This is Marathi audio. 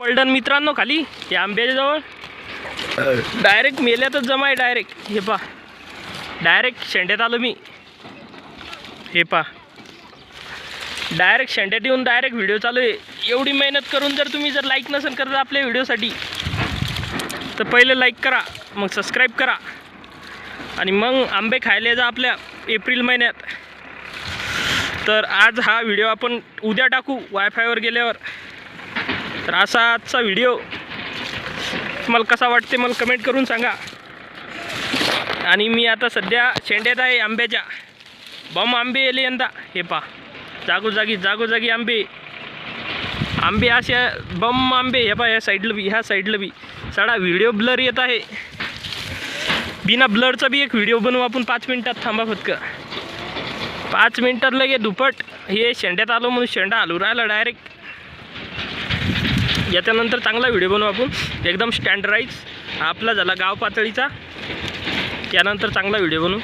पलटण मित्रांनो खाली हे आंब्याच्या जवळ डायरेक्ट मेल्यातच जमा आहे डायरेक्ट हे पा डायरेक्ट शेंड्यात आलो मी. हे पा डायरेक्ट शेंड्यात येऊन डायरेक्ट व्हिडिओ चालू आहे. एवढी मेहनत करून जर तुम्ही जर लाईक नसेल करत आपल्या व्हिडिओसाठी तर पहिले लाईक करा मग सबस्क्राईब करा. आणि मग आंबे खायला जा आपल्या एप्रिल महिन्यात. तर आज हा व्हिडिओ आपण उद्या टाकू वायफायवर गेल्यावर. तर असा आजचा व्हिडिओ तुम्हाला कसा वाटते मला कमेंट करून सांगा. आणि मी आता सध्या शेंड्यात आहे आंब्याच्या. बम आंबे येले यंदा. हे पा जागोजागी जागोजागी आंबे. आंबे असे बम आंबे. हे पा ह्या साईडला बी ह्या साईडला बी. साडा व्हिडिओ ब्लर येत आहे. बिना ब्लरचा बी एक व्हिडिओ बनवू आपण पाच मिनिटात. थांबा फक्त. पाच मिनटात लगे दुपट. हे शेंड्यात आलो म्हणून शेंडा आलो राहिला डायरेक्ट याच्यानंतर चांगला व्हिडिओ बनवू आपण. एकदम स्टँडराईज आपला झाला गाव पातळीचा. यानंतर चांगला व्हिडिओ बनवू.